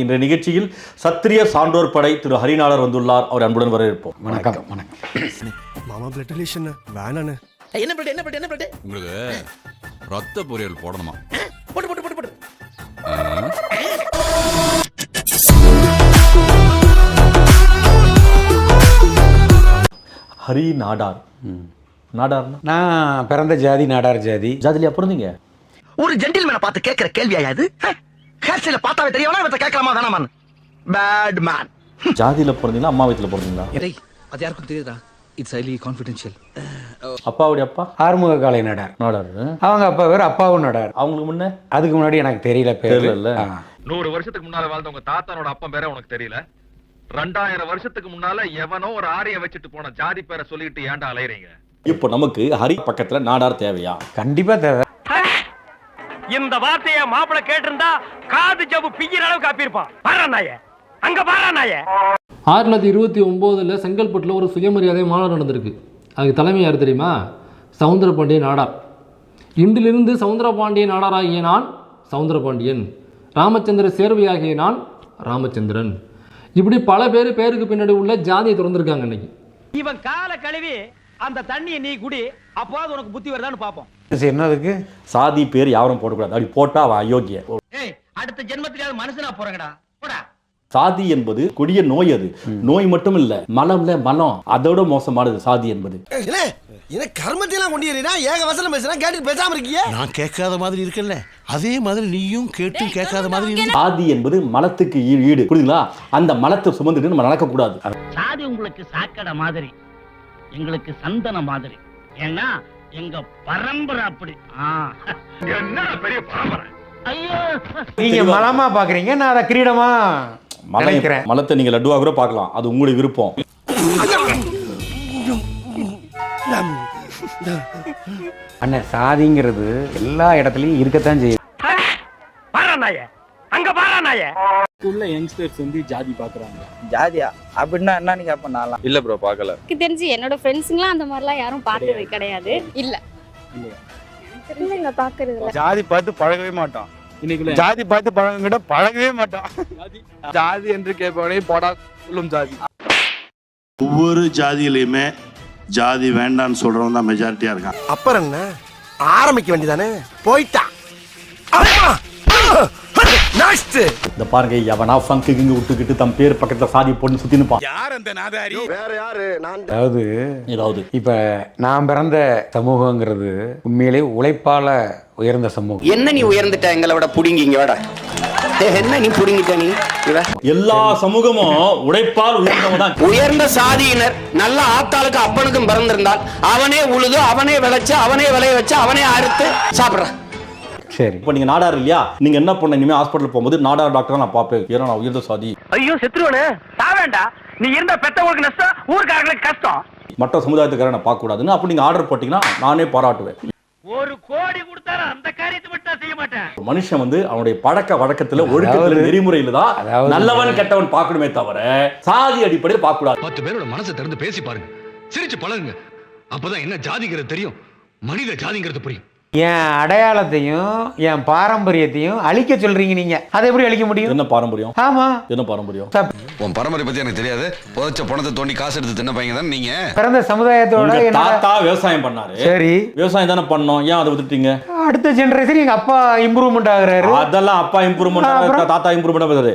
இன்றைய நிகழ்ச்சியில் சத்திரிய சான்றோர் படை திரு ஹரிநாளர் வந்துள்ளார். அவர் அன்புடன் வரவேற்போம். வணக்கம் வணக்கம். மாமா பிளட் ரிலேஷன் வேணாண்ணே என்ன பிளட் என்ன பிளட் என்ன பிளட் உங்களுக்கு ரத்த பொரியல் போடணுமா? போட்டு போட்டு போட்டு போட்டு ஹரி நாடார் நாடார்னா? நான் பிறந்த ஜாதி நாடார் ஜாதி. ஜாதிலியா பிறந்தீங்க ஒரு ஜென்டில்மேனை பார்த்து கேட்கிற கேள்வியா இது? ஹேர் பார்த்தாவே தெரியவனா இவத்த கேட்கலாமா? வேணாமான் பேட் மேன் ஜாதியில பிறந்தீங்களா அம்மா வயித்துல பிறந்தீங்களா? டேய் அது யாருக்கும் தெரியுதா இட்ஸ் ஹைலி கான்ஃபிடென்ஷியல் அப்பாவுடைய அப்பா? ஆறுமுக காலை நாடார். நாடார். அவங்க அப்பா பேர் அப்பாவும் நாடார். அவங்களுக்கு முன்ன? அதுக்கு முன்னாடி எனக்கு தெரியல பேர். தெரியலல்ல? நூறு வருஷத்துக்கு முன்னால வாழ்ந்த உங்க தாத்தானோட அப்பன் பேரை உனக்கு தெரியல. ரெண்டாயிரம் வருஷத்துக்கு முன்னால எவனோ ஒரு ஆரிய வச்சுட்டு போன ஜாதி பேரை சொல்லிட்டு ஏன்டா அலையறீங்க? இப்போ நமக்கு ஹரி பக்கத்துல நாடார் தேவையா? கண்டிப்பா தேவை. இந்த வார்த்தைய மாப்பிள கேட்டிருந்தா காது ஜவ்வு பிய்யிற அளவுக்கு காப்பியிருப்பான் பாரா நாய. அங்க பாரா நாய. ஆயிரத்தி தொள்ளாயிரத்தி இருபத்தி ஒம்போதில் செங்கல்பட்டில் ஒரு சுயமரியாதை மாநாடு நடந்திருக்கு. அதுக்கு தலைமை யார் தெரியுமா? சவுந்தரபாண்டிய நாடார் இன்றிலிருந்து சவுந்தரபாண்டிய நாடாராகிய நான் சவுந்தரபாண்டியன். ராமச்சந்திர சேர்வையாகிய நான் ராமச்சந்திரன். இப்படி பல பேர் பேருக்கு பின்னாடி உள்ள ஜாதியை திறந்திருக்காங்க இன்னைக்கு. இவன் கால கழுவி அந்த தண்ணியை நீ குடி அப்போது உனக்கு புத்தி வருதான்னு பாப்போம் சரி, என்னதுக்கு சாதி பேர் யாரும் போடக்கூடாது. அப்படி போட்டா அவன் அயோக்கிய அடுத்த ஜென்மத்திலாவது மனுஷனா போறங்கடா. போடா. சாதி என்பது கொடிய நோய் அது. நோய் மட்டும் இல்ல மலம்ல மலம். அதோட மோசமானது சாதி என்பது. என்ன கர்மத்தையெல்லாம் கொண்டு ஏக வசனம் பேசுனா கேட்டு பேசாம இருக்கீங்க நான் கேட்காத மாதிரி இருக்கல்ல அதே மாதிரி நீயும் கேட்டும் கேட்காத மாதிரி. சாதி என்பது மலத்துக்கு ஈடு. புரியுதுங்களா? அந்த மலத்தை சுமந்துட்டு நம்ம நடக்க கூடாது சாதி உங்களுக்கு சாக்கடை மாதிரி எங்களுக்கு சந்தன மாதிரி. ஏன்னா எங்க பரம்பரை அப்படி. என்ன பெரிய பரம்பரை? ஐயோ. நீங்க மலமா பாக்குறீங்க? நான் அதை கிரீடமா மலை மலத்தை நீங்க லட்டுவா கூட பார்க்கலாம். அது உங்களுடைய விருப்பம். அண்ணன் சாதிங்கிறது எல்லா இடத்துலயும் இருக்கத்தான் செய்யுது பாரா நாய. அங்க பாரா நாய ஜாதியா? அப்படின்னா என்னன்னு கேட்பேன் நான்லாம்? இல்ல ப்ரோ பார்க்கல எனக்கு தெரிஞ்சு என்னோட ஃப்ரெண்ட்ஸுங்களாம் அந்த மாதிரிலாம் யாரும் பார்த்தது கிடையாது. இல்ல. இல்லைங்க பாக்குறது இல்ல. ஜாதி பார்த்து பழகவே மாட்டோம். ஜாதி பார்த்து பழகிட்ட பழகவே மாட்டோம். ஜாதி. என்று கேட்பவனே போடா சொல்லும் ஜாதி. ஒவ்வொரு ஜாதியிலையுமே ஜாதி வேண்டான்னு சொல்றவன் தான் மெஜாரிட்டியா இருக்கான். அப்புறம் என்ன? ஆரம்பிக்க வேண்டியதானே? போயிட்டா அம்மா நெக்ஸ்ட் இந்த பாருங்க எவனா ஃபங்கு கிங்கு விட்டுக்கிட்டு தம் பேர் பக்கத்துல சாதி போட்டு சுத்தி நிப்பான் வேற யாரு? நான் அதாவது ஏதாவது. இப்ப நான் பிறந்த சமூகங்கிறது உண்மையிலே உழைப்பால உயர்ந்த சமூகம். என்ன நீ உயர்ந்துட்ட? எங்களை விட புடிங்கி இங்க வாடா என்ன நீ புடிங்கிட்ட நீ? எல்லா சமூகமும் உழைப்பால் உயர்ந்தவங்க தான். உயர்ந்த சாதியினர் நல்ல ஆத்தாளுக்கு அப்பனுக்கும் பிறந்திருந்தால் அவனே உழுது அவனே விளைச்சு அவனே விளைய வச்சு அவனே அறுத்து சாப்பிடுறான். சரி. இப்போ நீங்க நாடார் இல்லையா? நீங்க என்ன பண்ண இனிமே ஹாஸ்பிட்டல் போகும்போது நாடார் டாக்டர் நான் பார்ப்பேன். ஏன்னா நான் உயர்ந்த சாதி. ஐயோ செத்துருவனே? சாவேண்டா? நீ இருந்த பெத்தவங்களுக்கு நஷ்டம் ஊர்க்காரங்களுக்கு கஷ்டம். மற்ற சமுதாயத்துக்கார நான் பார்க்க கூடாதுன்னு அப்போ நீங்க ஆர்டர் போட்டீங்கன்னா நானே பாராட்டுவேன். ஒரு கோடி கொடுத்தாலும் அந்த காரியத்தை மட்டும் செய்ய மாட்டேன். மனுஷன் வந்து அவனுடைய பழக்க வழக்கத்துல ஒழுக்கத்துல நெறிமுறையில தான் நல்லவன் கெட்டவன் பார்க்கணுமே தவிர சாதி அடிப்படையில் பார்க்க கூடாது பத்து பேரோட மனசை திறந்து பேசி பாருங்க. சிரிச்சு பழகுங்க. அப்பதான் என்ன ஜாதிங்கிறது தெரியும். மனித ஜாதிங்கிறது புரியும். என் அடையாளத்தையும் என் பாரம்பரியத்தையும் அழிக்க சொல்றீங்க நீங்க. அதை எப்படி அழிக்க முடியும்? என்ன பாரம்பரியம்? ஆமா. என்ன பாரம்பரியம்? உன் பரம்பரை பத்தி எனக்கு தெரியாது. புதைச்ச பணத்தை தோண்டி காசு எடுத்து தின்ன பையன் தான் நீங்க? பிறந்த சமுதாயத்தோட தாத்தா விவசாயம் பண்ணாரு. சரி. விவசாயம் தானே பண்ணோம். ஏன் அதை விட்டுட்டீங்க அடுத்த ஜெனரேஷன் எங்க அப்பா இம்ப்ரூவ்மெண்ட் ஆகுறாரு. அதெல்லாம் அப்பா இம்ப்ரூவ்மெண்ட்? தாத்தா இம்ப்ரூவ்மெண்ட் பேசுறது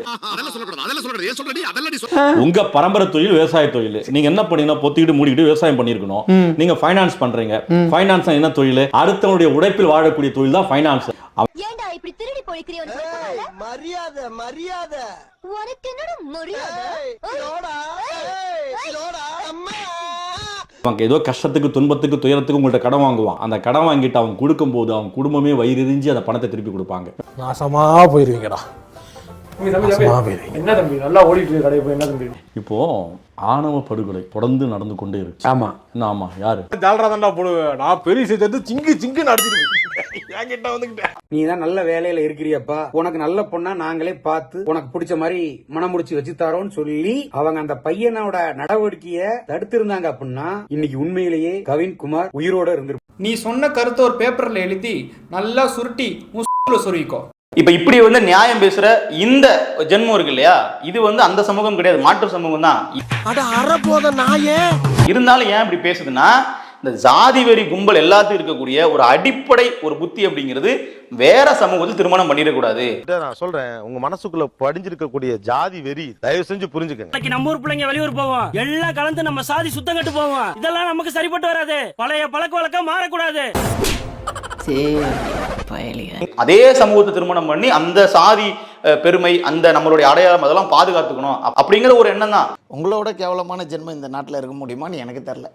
ஏன் சொல்றடி அதெல்லாம் நீ சொல்ற உங்க பரம்பரை தொழில் விவசாய தொழில். நீங்க என்ன பண்ணீங்கன்னா பொத்திக்கிட்டு மூடிக்கிட்டு விவசாயம் பண்ணிருக்கணும் நீங்க ஃபைனான்ஸ் பண்றீங்க. ஃபைனான்ஸ் என்ன தொழில்? அடுத்தவனுடைய உழைப்பில் வாழக்கூடிய தொழில் தான் ஃபைனான்ஸ் ஏன்டா இப்படி திருடி மரியாதை மரியாதை. உனக்கு என்னோட மரியாதை? அவங்க ஏதோ கஷ்டத்துக்கு துன்பத்துக்கு துயரத்துக்கு உங்கள்ட்ட கடன் வாங்குவான். அந்த கடன் வாங்கிட்டு அவன் கொடுக்கும்போது அவன் குடும்பமே வயிறெறிஞ்சு அந்த பணத்தை திருப்பி கொடுப்பாங்க. நாசமா போயிருவீங்கடா. என்ன தம்பி நல்லா ஓடிட்டு கடை போய் என்ன தம்பி? இப்போ ஆணவ படுகொலை தொடர்ந்து நடந்து கொண்டே இருக்கு. ஆமா. என்ன ஆமா யாரு? ஜாலரா தான்டா போடுவேன் நான் பெரிய சேர்த்து சிங்கு சிங்கு நடத்திட்டு நீ தான் நல்ல வேலையில இருக்கிறியப்பா. உனக்கு நல்ல பொண்ணா நாங்களே பார்த்து உனக்கு பிடிச்ச மாதிரி மனம் முடிச்சு வச்சு தரோம்னு சொல்லி அவங்க அந்த பையனோட நடவடிக்கைய தடுத்திருந்தாங்க அப்படின்னா இன்னைக்கு உண்மையிலேயே கவின் குமார் உயிரோட இருந்திருப்பார். நீ சொன்ன கருத்தை ஒரு பேப்பர்ல எழுதி நல்லா சுருட்டி சொருவிக்கோ இப்ப இப்படி வந்து நியாயம் பேசுற இந்த ஜென்மம் இருக்கு இல்லையா? இது வந்து அந்த சமூகம் கிடையாது மாற்று சமூகம் தான். இருந்தாலும் ஏன் இப்படி பேசுதுன்னா இந்த ஜாதி வெறி கும்பல் எல்லாத்துக்கும் இருக்கக்கூடிய ஒரு அடிப்படை ஒரு புத்தி அப்படிங்கிறது வேற சமூகத்தில் திருமணம் பண்ணிடக்கூடாது. நான் சொல்றேன். உங்க மனசுக்குள்ள படிஞ்சிருக்கக்கூடிய ஜாதி வெறி தயவு செஞ்சு புரிஞ்சுக்கங்க. நம்ம ஊர் பிள்ளைங்க வெளியூர் போவோம். எல்லாம் கலந்து நம்ம சாதி சுத்தம் கட்டு போவோம். இதெல்லாம் நமக்கு சரிப்பட்டு வராது. பழைய பழக்க வழக்கம் மாறக்கூடாது. அதே சமூகத்தை திருமணம் பண்ணி அந்த சாதி பெருமை அந்த நம்மளுடைய அடையாளம் அதெல்லாம் பாதுகாத்துக்கணும். அப்- அப்படிங்கிற ஒரு எண்ணம் தான். உங்களோட கேவலமான ஜென்மம் இந்த நாட்டில் இருக்க முடியுமான்னு எனக்கு தெரில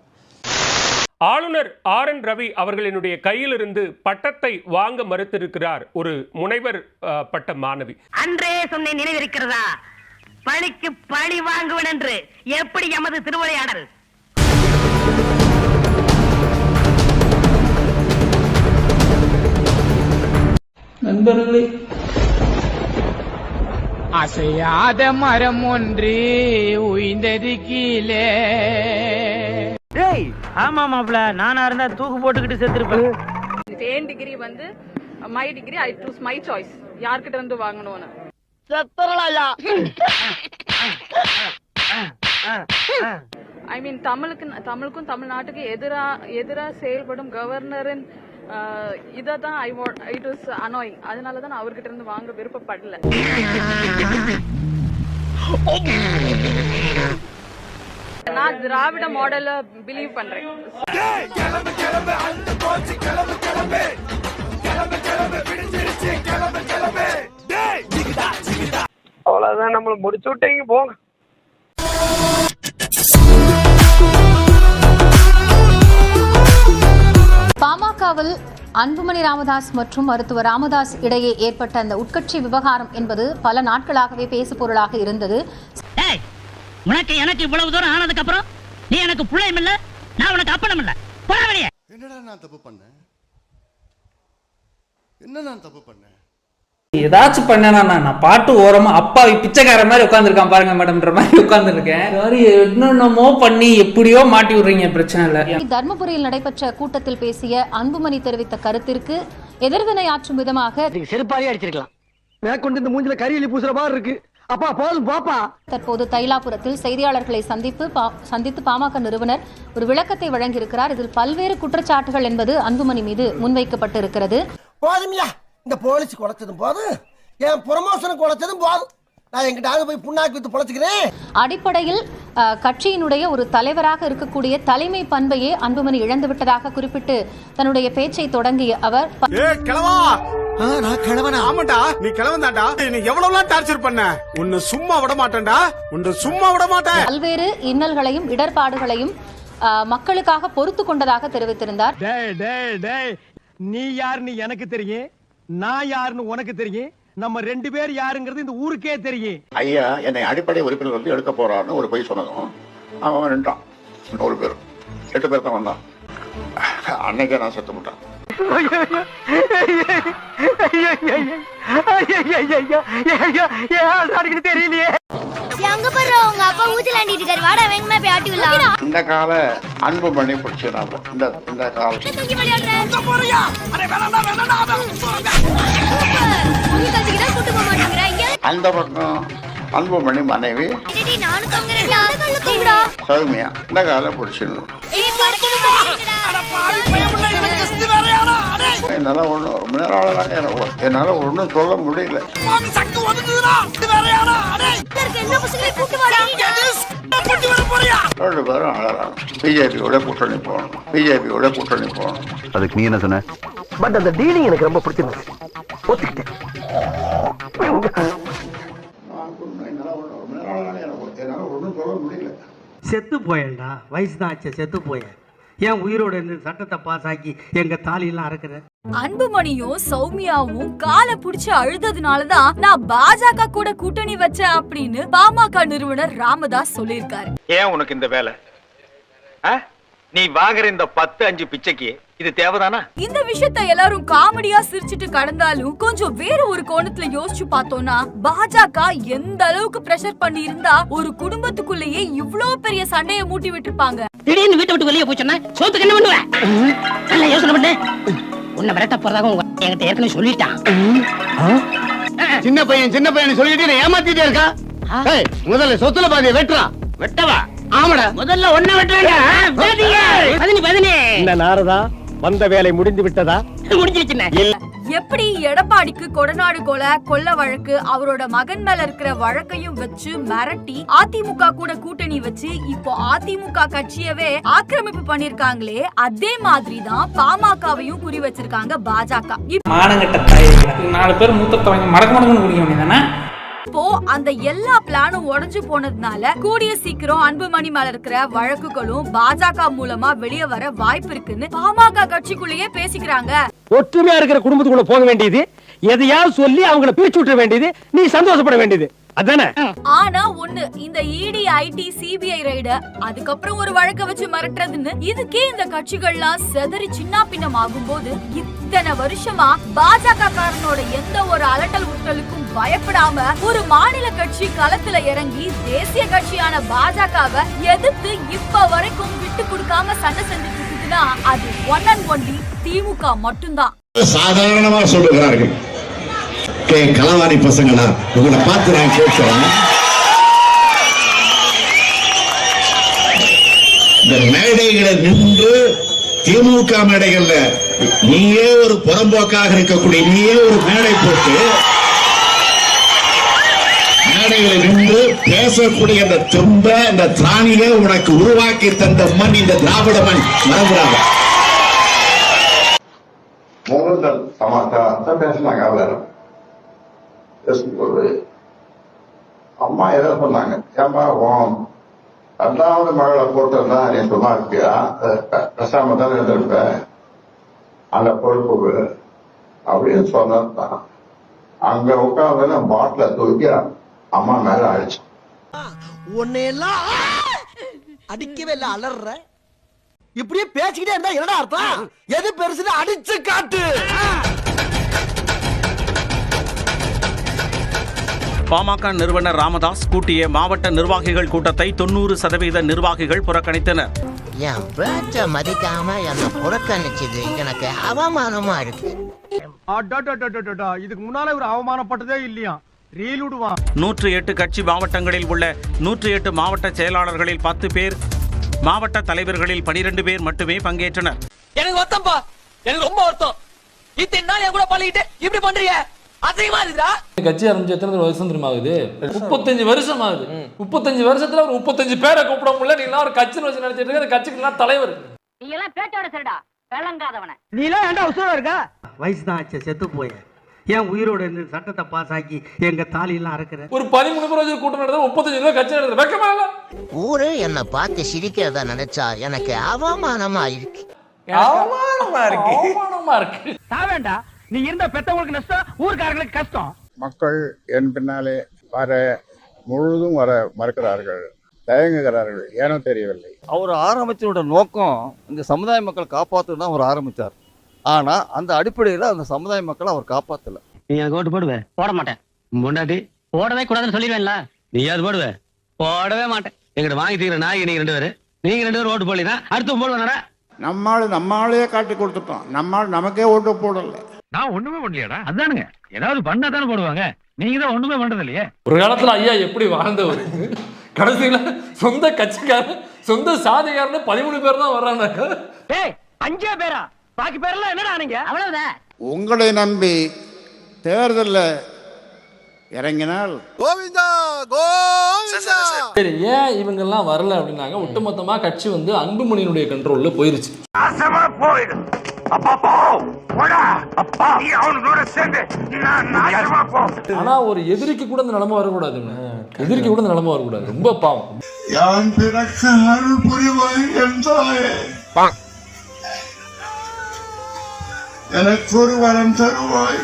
ஆளுநர் ஆர் என் ரவி அவர்களினுடைய கையிலிருந்து பட்டத்தை வாங்க மறுத்திருக்கிறார் ஒரு முனைவர் பட்ட மாணவி. அன்றே சொன்னேன் நினைவிருக்கிறதா? பழிக்கு பழி வாங்குவன் என்று எப்படி எமது திருவிளையாடல் நண்பர்களே. அசையாத மரம் ஒன்று உயிந்தது கீழே. டேய் ஆமா மாப்ள நானா இருந்தா தூக்கு போட்டுக்கிட்டு செத்துருப்பேன். ஏன் டிகிரி வந்து my degree I choose my choice யார்கிட்ட இருந்து வாங்கணும்னு. ஐ மீன் தமிழுக்கு தமிழுக்கும் தமிழ்நாட்டுக்கு எதிரா எதிரா செயல்படும் கவர்னரின் இதை தான் I want it is annoying அதனால தான் நான் அவர்கிட்ட இருந்து வாங்க விருப்பப்படல. நான் திராவிட மாடல பிலீவ் பண்றேன். அவ்வளவுதான் நம்மள முடிச்சு விட்டீங்க போங்க. பாமகவில் அன்புமணி ராமதாஸ் மற்றும் மருத்துவர் ராமதாஸ் இடையே ஏற்பட்ட அந்த உட்கட்சி விவகாரம் என்பது பல நாட்களாகவே பேசு பொருளாக இருந்தது. உனக்கு எனக்கு இவ்வளவு தூரம் ஆனதுக்கு அப்புறம் நீ எனக்கு பிள்ளையும் இல்ல நான் உனக்கு அப்பனும் இல்ல. போடா வெளியே. என்னடா நான் தப்பு பண்ணேன்? என்ன நான் தப்பு பண்ணேன்? ஏதாச்சும் பண்ணனா நான் பாட்டு ஓரமா அப்பாவி பிச்சைக்கார மாதிரி உட்காந்துருக்கான் பாருங்க மேடம்ன்ற மாதிரி உட்காந்துருக்கேன் என்னென்னமோ பண்ணி எப்படியோ மாட்டி விடுறீங்க பிரச்சனை இல்ல. தர்மபுரியில் நடைபெற்ற கூட்டத்தில் பேசிய அன்புமணி தெரிவித்த கருத்திற்கு எதிர்வினையாற்றும் விதமாக செருப்பாலே அடிச்சிருக்கலாம். மேற்கொண்டு இந்த மூஞ்சில கரியலி பூசுற மாதிரி இருக்கு. அப்பா போதும் பாப்பா. தற்போது தைலாபுரத்தில் செய்தியாளர்களை சந்திப்பு சந்தித்து பாமக நிறுவனர் ஒரு விளக்கத்தை வழங்கியிருக்கிறார். இதில் பல்வேறு குற்றச்சாட்டுகள் என்பது அன்புமணி மீது முன்வைக்கப்பட்டிருக்கிறது. போதுமியா இந்த போலீஸ் குலைச்சதும் போதும். என் ப்ரொமோஷனுக்கு குலைச்சதும் போதும். நான் எங்கிட்ட போய் புண்ணாக்கு வித்து பொழைச்சிக்கிறேன். அடிப்படையில் கட்சியினுடைய ஒரு தலைவராக இருக்கக்கூடிய தலைமை பண்பையே அன்புமணி இழந்துவிட்டதாக குறிப்பிட்டு தன்னுடைய பேச்சை தொடங்கிய அவர் நான் கிழவனா ஆமாண்டா. நீ கிழவன் நீ எவ்வளவுலாம் டார்ச்சர் பண்ண? உன்னை சும்மா விட மாட்டேன்டா உன்னை சும்மா விட மாட்டேன் பல்வேறு இன்னல்களையும் இடர்பாடுகளையும் மக்களுக்காக பொறுத்து கொண்டதாக தெரிவித்திருந்தார். டேய் டேய் டேய். நீ யாருன்னு எனக்கு தெரியும். நான் யாருன்னு உனக்கு தெரியும். நம்ம ரெண்டு பேர் யாருங்கிறது இந்த ஊருக்கே தெரியும். ஐயா என்னை அடிப்படை உறுப்பினர் வந்து எடுக்க போறான்னு ஒரு பொய் சொன்னதும் அவன் நின்றான். நூறு பேர் எட்டு பேர் தான் வந்தான். அன்னைக்கே நான் செத்து விட்டான் தெரியலையே பாரு உங்க அப்பா இருக்காரு வாடா வேணுமா போய் ஆட்டி விடலாம் இந்த கால அன்பு பண்ணி பிடிச்சி இந்த இந்த கால தூக்கி விளையாடுறேன் கூட்டு போக அந்த பக்கம் அன்பு பண்ணி மனைவி நானும் சௌமியா இந்த கால பிடிச்சிடணும் என்னால ஒண்ணும் ரொம்ப நேரம் ஆளலாம் எனக்கு என்னால ஒண்ணும் சொல்ல முடியல. ரெண்டு பேரும் அழறாங்க பிஜேபியோட கூட்டணி போகணும். பிஜேபியோட கூட்டணி போகணும். அதுக்கு நீ என்ன சொன்ன? பட் அந்த டீலிங் எனக்கு ரொம்ப பிடிச்சிருந்துச்சு. ஒத்துக்கிட்டேன். செத்து போயேன்டா. வயசு தான் ஆச்சு செத்து போயேன். ஏன் உயிரோட இருந்து சட்டத்தை பாஸ் ஆக்கி எங்க தாலியெல்லாம் அறக்குற அன்புமணியும் சௌமியாவும் காலை புடிச்சு அழுததுனாலதான் நான் பாஜக கூட கூட்டணி வச்சேன் அப்படின்னு பாமக நிறுவனர் ராமதாஸ் சொல்லியிருக்காரு. ஏன் உனக்கு இந்த வேலை? நீ வாங்குற இந்த பத்து அஞ்சு பிச்சைக்கு இது தேவைதானா? இந்த விஷயத்த எல்லாரும் காமெடியா சிரிச்சிட்டு கடந்தாலும் கொஞ்சம் வேற ஒரு கோணத்துல யோசிச்சு பார்த்தோம்னா பாஜக எந்த அளவுக்கு பிரஷர் பண்ணி இருந்தா ஒரு குடும்பத்துக்குள்ளேயே இவ்ளோ பெரிய சண்டைய மூட்டி விட்டுருப்பாங்க. திடீர்னு வீட்டை விட்டு வெளியே போச்சோன்னா சோத்துக்கு என்ன பண்ணுவேன் நல்லா யோசனை பண்ணு. உன்னை விரட்ட போறதாக உங்க என்கிட்ட ஏற்கனவே சொல்லிட்டான். சின்ன பையன் சின்ன பையன் சொல்லிட்டு ஏமாத்திட்டே இருக்கா? ஏய், முதல்ல சொத்துல பாதிய வெட்டுறான் வெட்டவா? ஆமாடா. முதல்ல ஒன்ன வெட்டுறேன் பதினி பதினி. இந்த நாரதா வந்த வேலை முடிந்து விட்டதா? எப்படி எடப்பாடிக்கு கொடநாடு கொலை கொல்ல வழக்கு அவரோட மகன் மேல இருக்கிற வழக்கையும் வச்சு மிரட்டி அதிமுக கூட கூட்டணி வச்சு இப்போ அதிமுக கட்சியவே ஆக்கிரமிப்பு பண்ணிருக்காங்களே அதே மாதிரி தான் பாமகவையும் குறி வச்சிருக்காங்க பாஜக. நாலு பேர் வாங்கி மடக்கு மடக்குன்னு குடிக்க வேண்டியதானே அப்போ அந்த எல்லா பிளானும் உடஞ்சு போனதுனால கூடிய சீக்கிரம் அன்புமணி மேல இருக்கிற வழக்குகளும் பாஜக மூலமா வெளியே வர வாய்ப்பு இருக்குன்னு பாமக கட்சிக்குள்ளேயே பேசிக்கிறாங்க. ஒற்றுமையா இருக்கிற குடும்பத்துக்குள்ள போக வேண்டியது எதையாவது சொல்லி அவங்கள பிரிச்சு விட்டுற வேண்டியது நீ சந்தோஷப்பட வேண்டியது. அதானே? ஆனா ஒண்ணு இந்த இடி ஐடி சிபிஐ ரைடு அதுக்கப்புறம் ஒரு வழக்க வச்சு மிரட்டுறதுன்னு இதுக்கே இந்த கட்சிகள்லாம் செதறி சின்ன பின்னம் ஆகும்போது இத்தனை வருஷமா பாஜக காரனோட எந்த ஒரு அலட்டல் உட்டலுக்கும் பயப்படாம ஒரு மாநில கட்சி களத்துல இறங்கி தேசிய கட்சியான பாஜகவை எதிர்த்து இப்ப வரைக்கும் விட்டு கொடுக்காம சண்டை செஞ்சுட்டு இருக்குதுன்னா அது ஒன் அண்ட் ஒன்லி திமுக மட்டும்தான். சாதாரணமா சொல்லுகிறார்கள் கே களவாணி பசங்களா உங்களை பார்த்து நான் கேட்கிறேன். இந்த மேடைகளை நின்று திமுக மேடைகள்ல நீயே ஒரு புறம்போக்காக இருக்கக்கூடிய நீயே ஒரு மேடை போட்டு மேடைகளை நின்று பேசக்கூடிய அந்த தும்ப இந்த திராணியை உனக்கு உருவாக்கி தந்த மண் இந்த திராவிட மண். மறந்துடாத. பேசினாங்க அவர். பேசும்போது அம்மா ஏதோ சொன்னாங்க ஏமா ஓம் ரெண்டாவது மகளை போட்டிருந்தா நீ சும்மா இருப்பியா பேசாம தானே இருந்திருப்ப? அந்த பொறுப்பு அப்படின்னு சொன்னதுதான். அங்க உட்காந்து பாட்டில தூக்கி அம்மா மேல அழிச்சு உன்னையெல்லாம் அடிக்கவே இல்ல அலர்ற. இப்படியே பேசிக்கிட்டே இருந்தா என்னடா அர்த்தம்? எது பெருசுன்னு அடிச்சு காட்டு. பாமக நிறுவனர் ராமதாஸ் கூட்டிய மாவட்ட நிர்வாகிகள் கூட்டத்தை தொண்ணூறு சதவீத நிர்வாகிகள் புறக்கணித்தனர். என் பேச்ச மதிக்காம என்ன புறக்கணிச்சது? எனக்கு அவமானமா இருக்கு. இதுக்கு முன்னால ஒரு அவமானப்பட்டதே இல்லையா? நூற்று எட்டு கட்சி மாவட்டங்களில் உள்ள நூற்று எட்டு மாவட்ட செயலாளர்களில் பத்து பேர் மாவட்ட தலைவர்களில் பனிரெண்டு பேர் மட்டுமே பங்கேற்றனர். எனக்கு வருத்தம்ப்பா எனக்கு ரொம்ப வருத்தம். இத்தனை நாள் என் கூட பழகிட்டு இப்படி பண்றீங்க? கட்சி ஆரம்பிச்சு எத்தனை வருஷம் தெரியுமா ஆகுது? முப்பத்தஞ்சு வருஷம் ஆகுது. முப்பத்தஞ்சு வருஷத்துல ஒரு முப்பத்தஞ்சு பேரை கூப்பிட முடியல. நீ எல்லாம் ஒரு கட்சி வச்சு நடத்திட்டு இருக்க. கட்சிக்கு எல்லாம் தலைவர். நீ எல்லாம் பேச்சோட சரிடா. விளங்காதவன. நீ எல்லாம் ஏன்டா உசுரா இருக்கா? வயசு தான் ஆச்சு செத்து போய. ஏன் உயிரோட இருந்து சட்டத்தை பாஸ் ஆக்கி எங்க தாலி எல்லாம் அறுக்கிற? ஒரு பதிமூணு பேர் வச்சு கூட்டம் நடத்த முப்பத்தஞ்சு ரூபாய் கட்சி நடத்துற வெக்கமா இல்ல? ஊரே என்னை பார்த்து சிரிக்கிறத நினைச்சா எனக்கு அவமானமா இருக்கு. அவமானமா இருக்கு. அவமானமா இருக்கு. சாவேண்டா நீ இருந்த பெத்தவங்களுக்கு நஷ்டம் ஊர்க்காரங்களுக்கு கஷ்டம். மக்கள் என் பின்னாலே வர முழுதும் வர மறுக்கிறார்கள் தயங்குகிறார்கள். ஏனோ தெரியவில்லை. அவர் ஆரம்பிச்சோட நோக்கம் இந்த சமுதாய மக்கள் காப்பாற்று தான் அவர் ஆரம்பிச்சார் ஆனா அந்த அடிப்படையில் அந்த சமுதாய மக்களை அவர் காப்பாத்தல. நீ எனக்கு ஓட்டு போடுவே? போட மாட்டேன். முன்னாடி போடவே கூடாதுன்னு சொல்லிடுவேன்ல. நீ அது போடுவே? போடவே மாட்டேன். எங்கிட்ட வாங்கி தீர நாய் நீங்க ரெண்டு பேரு. நீங்க ரெண்டு பேரும் ஓட்டு போடலாம் அடுத்து போடுவேன் நம்மால் நம்மாலேயே காட்டி கொடுத்துட்டோம். நம்மால் நமக்கே ஓட்டு போடல. நான் ஒண்ணுமே பண்ணலையாடா. அதானுங்க. ஏதாவது பண்ணா தானே போடுவாங்க. நீங்க தான் ஒண்ணுமே பண்றது இல்லையே ஒரு காலத்துல ஐயா எப்படி வாழ்ந்தவர்? கடைசியில சொந்த கட்சிக்காரன் சொந்த சாதிக்காரன் பதிமூணு பேர் தான் வர்றாங்க. டேய் அஞ்சே பேரா? பாக்கி பேரெல்லாம் என்னடா நீங்க? அவ்வளவுதான் உங்களை நம்பி தேர்தலில் இறங்கினால் கோவிந்தா கோவிந்தா! சரி ஏன் இவங்க எல்லாம் வரல அப்படின்னாங்க ஒட்டுமொத்தமா கட்சி வந்து அன்புமணியினுடைய கண்ட்ரோல்ல போயிருச்சு. போயிடு அப்பா போ போடா. அப்பா நீ அவனோட சேர்ந்து நான் நாசமா போ. ஆனா ஒரு எதிரிக்கு கூட இந்த நிலைமை வரக்கூடாதுங்க. எதிரிக்கு கூட இந்த நிலைமை வரக்கூடாது. ரொம்ப பாவம். யான் பிறக்க அருள் புரிவாய் என்றாயே? எனக்கு ஒரு வரம் தருவாய்.